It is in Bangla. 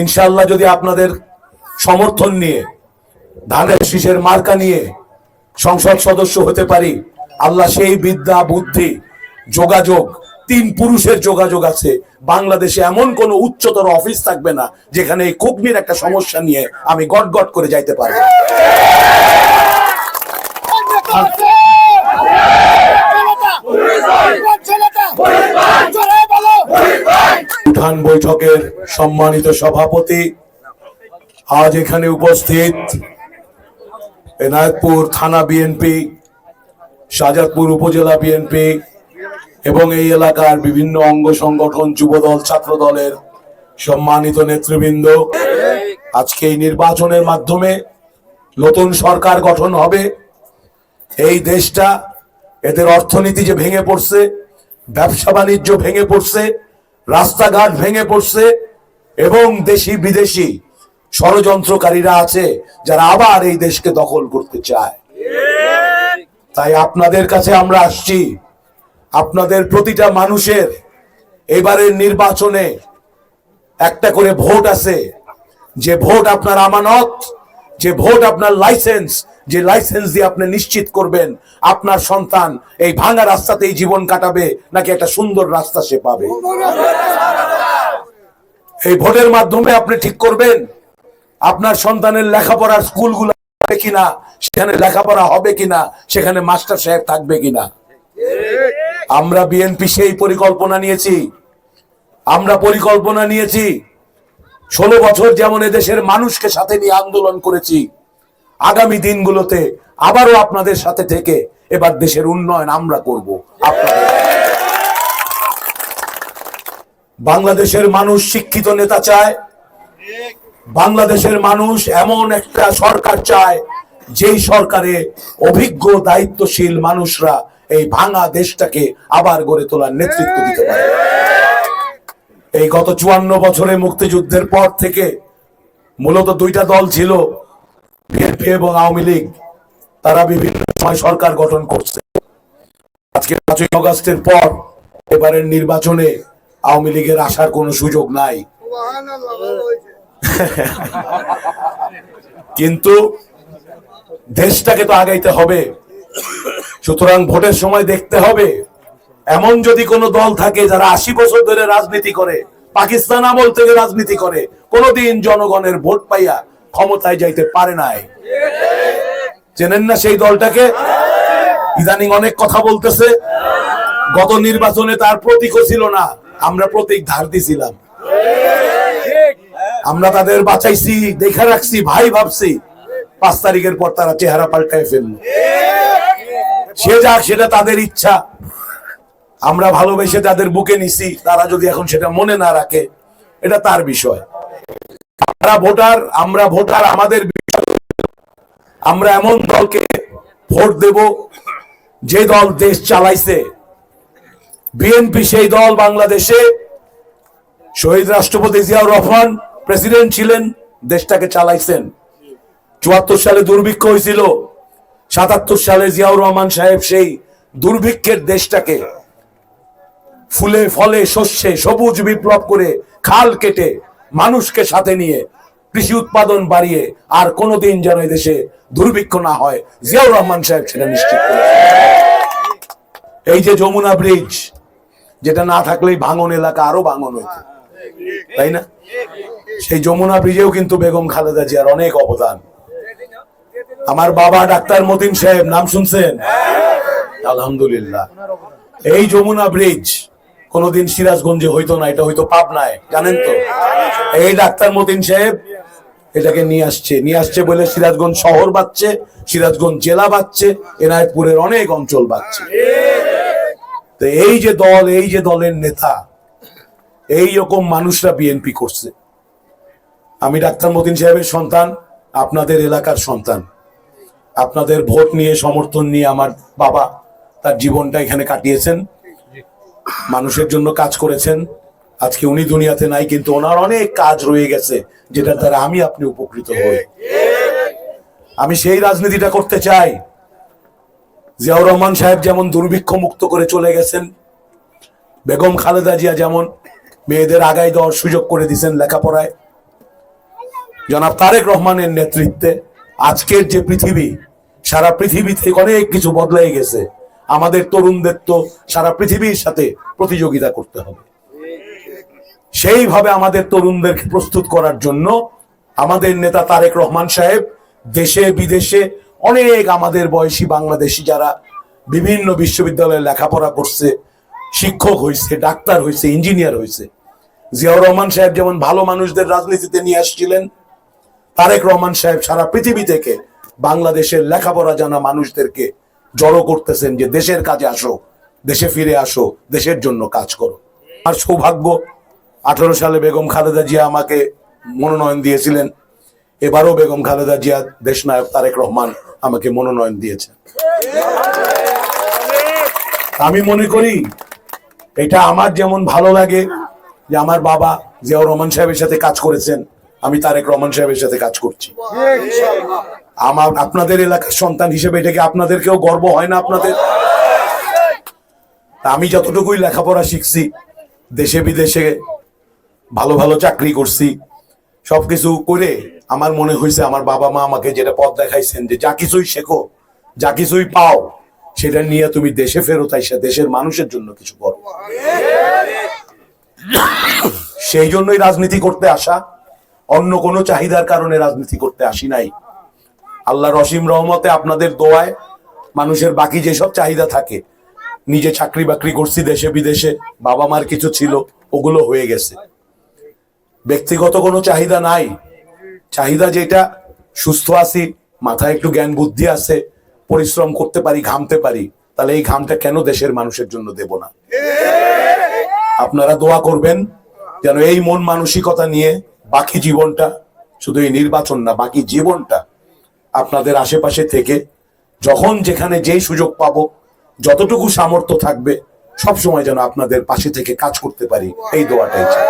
ইনশাল্লাহ যদি আপনাদের সমর্থন নিয়ে, ধানের শীষের মার্কা নিয়ে সংসদ সদস্য হতে পারি, আল্লাহ সেই বিদ্যা, বুদ্ধি, যোগাযোগ, তিন পুরুষের যোগাযোগ আছে। বাংলাদেশে এমন কোন উচ্চতর অফিস থাকবে না, যেখানে এই কুগ্নির একটা সমস্যা নিয়ে আমি গট গট করে যাইতে পারব। উঠান বৈঠকের সম্মানিত সভাপতি আজ এখানে উপস্থিত এনায়তপুর থানা বিএনপি শাহজাদপুর উপজেলা বিএনপি এবং এই এলাকার বিভিন্ন অঙ্গ সংগঠন, যুবদল ছাত্র দলের সম্মানিত নেতৃবৃন্দ। আজকে এই নির্বাচনের মাধ্যমে নতুন সরকার গঠন হবে। এই দেশটা, এদের অর্থনীতি যে ভেঙে পড়ছে ব্যবসা বাণিজ্য ভেঙে পড়ছে রাস্তাঘাট ভেঙে পড়ছে এবং দেশি বিদেশি ষড়যন্ত্রকারীরা আছে যারা আবার এই দেশকে দখল করতে চায়। তাই আপনাদের কাছে আমরা আসছি। আপনাদের প্রতিটা মানুষের এবারের নির্বাচনে একটা করে ভোট আছে। যে ভোট আপনার আমানত, যে ভোট আপনার লাইসেন্স যে লাইসেন্স দিয়ে আপনি নিশ্চিত করবেন আপনার সন্তান এই ভাঙা রাস্তাতেই জীবন কাটাবে, নাকি একটা সুন্দর রাস্তা সে পাবে। এই ভোটের মাধ্যমে আপনি ঠিক করবেন, আপনার সন্তানের লেখাপড়ার স্কুলগুলো হবে কিনা, সেখানে লেখাপড়া হবে কিনা, সেখানে মাস্টার সাহেব থাকবে কিনা। আমরা বিএনপি সেই পরিকল্পনা নিয়েছি, আমরা পরিকল্পনা নিয়েছি। ষোলো বছর যেমন দেশের মানুষকে সাথে নিয়ে আন্দোলন করেছি আগামী দিনগুলোতে আবারও আপনাদের সাথে থেকে এবার দেশের উন্নয়ন আমরা করব বাংলাদেশের মানুষ শিক্ষিত নেতা চায়, বাংলাদেশের মানুষ এমন একটা সরকার চায়, যেই সরকারে অভিজ্ঞ, দায়িত্বশীল মানুষরা এই ভাঙা দেশটাকে আবার গড়ে তোলার নেতৃত্ব দিতে পারে। এই গত চুয়ান্ন বছরে মুক্তিযুদ্ধের পর থেকে মূলত দুইটা দল ছিল বিএনপি এবং আওয়ামী লীগ, তারা বিভিন্ন সময় সরকার গঠন করছে। আজকে পাঁচই অগস্টের পর এবারের নির্বাচনে আওয়ামী লীগের আসার কোনো সুযোগ নাই। কিন্তু দেশটাকে তো আগাইতে হবে। সুতরাং ভোটের সময় দেখতে হবে। এমন যদি কোনো দল থাকে যারা আশি বছর ধরে রাজনীতি করে, পাকিস্তান আমল থেকে রাজনীতি করে, কোনোদিন জনগণের ভোট পাইয়া ক্ষমতায় যাইতে পারে নাই। চেনেন না সেই দলটাকে? ইদানিং অনেক কথা বলতেছে। গত নির্বাচনে তার প্রতীকও ছিল না। আমরা প্রতীক ধার দিছিলাম। আমরা তাদের বাঁচাইছি, দেখে রাখছি, ভাই ভাবছি। পাঁচ তারিখের পর তারা চেহারা পাল্টায় ফেলল। সে যাক, সেটা তাদের ইচ্ছা। আমরা ভালোবেসে তাদের বুকে নিছি। তারা যদি এখন সেটা মনে না রাখে, এটা তার বিষয়। আমরা ভোটার আমরা ভোটার, আমাদের আমরা এমন দলকে ভোট দেব যে দল দেশ চালাইছে। বিএনপি সেই দল বাংলাদেশে। শহীদ রাষ্ট্রপতি জিয়াউর রহমান প্রেসিডেন্ট ছিলেন, দেশটাকে চালাইছেন। চুয়াত্তর সালে দুর্ভিক্ষ হয়েছিল। সাতাত্তর সালে জিয়াউর রহমান সাহেব সেই দুর্ভিক্ষের দেশটাকে ফুলে, ফলে, শস্যে সবুজ বিপ্লব করে খাল কেটে মানুষকে সাথে নিয়ে কৃষি উৎপাদন বাড়িয়ে আর কোনোদিন যেন দেশে দুর্ভিক্ষ না হয়। জিয়াউর রহমান সাহেব সেটা নিশ্চিত এই যে যমুনা ব্রিজ, যেটা না থাকলেই ভাঙন এলাকা আরও ভাঙন হইতো। তাই না? সেই যমুনা ব্রিজেও কিন্তু বেগম খালেদা জিয়ার অনেক অবদান। আমার বাবা ডাক্তার মতিন সাহেব, নাম শুনছেন? আলহামদুলিল্লাহ। এই যমুনা ব্রিজ কোনোদিন সিরাজগঞ্জে হইতো না, এটা হইতো পাবনায়, জানেন তো? এই ডাক্তার মতিন সাহেব এটাকে নিয়ে আসছে। নিয়ে আসছে বলে সিরাজগঞ্জ শহর বাচ্ছে সিরাজগঞ্জ জেলা বাচ্ছে এনায়তপুরের অনেক অঞ্চল বাচ্ছে তো এই যে দল, এই যে দলের নেতা, এই রকম মানুষরা বিএনপি করছে। আমি ডাক্তার মতিন সাহেবের সন্তান, আপনাদের এলাকার সন্তান। আপনাদের ভোট নিয়ে, সমর্থন নিয়ে আমার বাবা তার জীবনটা এখানে কাটিয়েছেন। মানুষের জন্য কাজ করেছেন। আজকে উনি দুনিয়াতে নাই, কিন্তু ওনার অনেক কাজ রয়ে গেছে, যেটার দ্বারা আমি আপনি উপকৃত হই। আমি সেই রাজনীতিটা করতে চাই। জিয়াউর রহমান সাহেব যেমন দুর্ভিক্ষ মুক্ত করে চলে গেছেন, বেগম খালেদা জিয়া যেমন মেয়েদের আগায় দেওয়ার সুযোগ করে দিয়েছেন লেখাপড়ায়। জনাব তারেক রহমানের নেতৃত্বে আজকের যে পৃথিবী, সারা পৃথিবীতে অনেক কিছু বদলাই গেছে। আমাদের তরুণদের তো সারা পৃথিবীর সাথে প্রতিযোগিতা করতে হবে। সেইভাবে আমাদের তরুণদেরকে প্রস্তুত করার জন্য আমাদের নেতা তারেক রহমান সাহেব দেশে, বিদেশে অনেক আমাদের বয়সী বাংলাদেশি যারা বিভিন্ন বিশ্ববিদ্যালয়ে লেখাপড়া করছে, শিক্ষক হয়েছে ডাক্তার হয়েছে ইঞ্জিনিয়ার হয়েছে জিয়াউর রহমান সাহেব যেমন ভালো মানুষদের রাজনীতিতে নিয়ে আসছিলেন, তারেক রহমান সাহেব সারা পৃথিবী থেকে বাংলাদেশের লেখাপড়া জানা মানুষদেরকে জড়ো করতেছেন যে দেশের কাজে আসো, দেশে ফিরে আসো, দেশের জন্য কাজ করো। আর সৌভাগ্য আঠারো সালে বেগম খালেদা জিয়া আমাকে মনোনয়ন দিয়েছিলেন। এবারও বেগম খালেদা জিয়া দেশনায়ক তারেক রহমান আমাকে মনোনয়ন দিয়েছেন। আমি মনে করি এটা আমার যেমন ভালো লাগে যে আমার বাবা জিয়াউর রহমান সাহেবের সাথে কাজ করেছেন, আমি তারেক রহমান সাহেবের সাথে কাজ করছি। আমার, আপনাদের এলাকার সন্তান হিসেবে এটাকে আপনাদেরকেও গর্ব হয় না আপনাদের? আমি যতটুকুই লেখাপড়া শিখছি, দেশে বিদেশে ভালো ভালো চাকরি করছি। সবকিছু করে আমার মনে হয়েছে আমার বাবা মা আমাকে যেটা পথ দেখাইছেন যে যা কিছুই শেখো, যা কিছুই পাও, সেটা নিয়ে তুমি দেশে ফেরত আইসা, দেশের মানুষের জন্য কিছু করো। সেই জন্যই রাজনীতি করতে আসা। অন্য কোনো চাহিদার কারণে রাজনীতি করতে আসি নাই। আল্লাহ রসিম রহমতে আপনাদের দোয়ায় মানুষের বাকি যেসব চাহিদা থাকে, নিজে চাকরি বাকরি করছি দেশে বিদেশে, বাবা মার কিছু ছিল, ওগুলো হয়ে গেছে। ব্যক্তিগত কোনো চাহিদা নাই। চাহিদা যেটা, সুস্থ আছি, মাথায় একটু জ্ঞান বুদ্ধি আছে, পরিশ্রম করতে পারি, ঘামতে পারি, তাহলে এই ঘামটা কেন দেশের মানুষের জন্য দেব না? আপনারা দোয়া করবেন যেন এই মন মানসিকতা নিয়ে বাকি জীবনটা শুধু এই নির্বাচন না, বাকি জীবনটা আপনাদের আশেপাশে থেকে যখন যেখানে যেই সুযোগ পাবো, যতটুকু সামর্থ্য থাকবে সব সময় যেন আপনাদের পাশে থেকে কাজ করতে পারি, এই দোয়াটাই চাই।